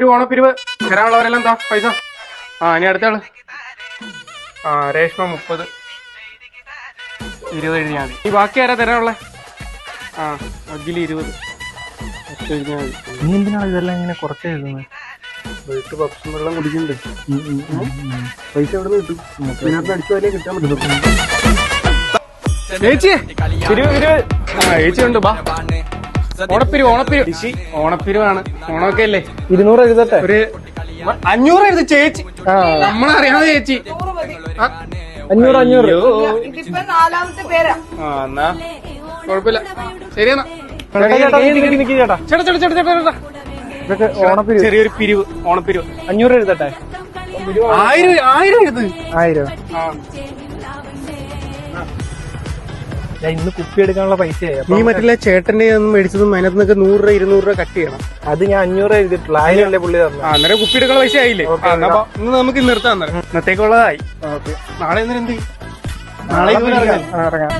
ഒരു ഓണപ്പിരിവ് തരാനുള്ളവരെല്ലാം എന്താ? പൈസ? ആ ഇനി അടുത്താൾ ആ രേഷ്മ മുപ്പത്. ഇരുപത് എഴുതിയാൽ മതി. ഈ ബാക്കി ആരാ തരാനുള്ളേ? ആ അഖിൽ ഇരുപത്. നീ എന്തിനാണ് ഇതെല്ലാം ഇങ്ങനെ കുറച്ച് എഴുതുന്നത്? വീട്ടിൽ പപ്സും വെള്ളം കുടിക്കുന്നുണ്ട് പൈസ എവിടെ നിന്ന് കിട്ടും? ഇതിനകത്ത് അടിച്ചു വരെ കിട്ടാൻ പറ്റും ചേച്ചി ഇരുപത് ഇരുപത് ആ ചേച്ചി ഉണ്ട് ബാ. ഓണപ്പിരിവ് ഓണപ്പിരിവ്. ഓണപ്പിരിവാണ്. ഓണമൊക്കെ അല്ലേ ഇരുന്നൂറ് എഴുതട്ടെ? ഒരു അഞ്ഞൂറ് എഴുതി ചേച്ചി. നമ്മളറിയാതെ ചേച്ചി. അഞ്ഞൂറ് അഞ്ഞൂറ് അയ്യോ. ഇതിപ്പോ നാലാമത്തെ പേരാ. ആ എന്നാ. കുഴപ്പമില്ല. ശരിയെന്നാ. ചേട്ടാ, ചേട്ടാ, ചേട്ടാ. ചേട്ടാ ചേട്ടാ ഇതൊക്കെ ചെറിയൊരു പിരിവ് ഓണപ്പിരിവ്. അഞ്ഞൂറ് എഴുതട്ടെ? ആയിരം ആയിരം എഴുത്. ആയിരം. ആ. ഞാൻ ഇന്ന് കുപ്പി എടുക്കാനുള്ള പൈസയായി നീ അപ്പം മറ്റുള്ള ചേട്ടന്റെ ഒന്നും മേടിച്ചതും അതിനകത്ത് നിന്നൊക്കെ നൂറ് രൂപ ഇരുന്നൂറ് രൂപ കട്ട് ചെയ്യണം. അത് ഞാൻ അഞ്ഞൂറ് എഴുതിയിട്ടുള്ള ആയിരമല്ലേ പുള്ളി തന്നെ ആ അന്നേരം കുപ്പി എടുക്കാൻ പൈസ ആയില്ലേ? ഇന്ന് നമുക്ക് നിർത്താം അന്നേരം. ഇന്നത്തേക്കുള്ളതായി. നാളെ നാളെ ഇറങ്ങാം.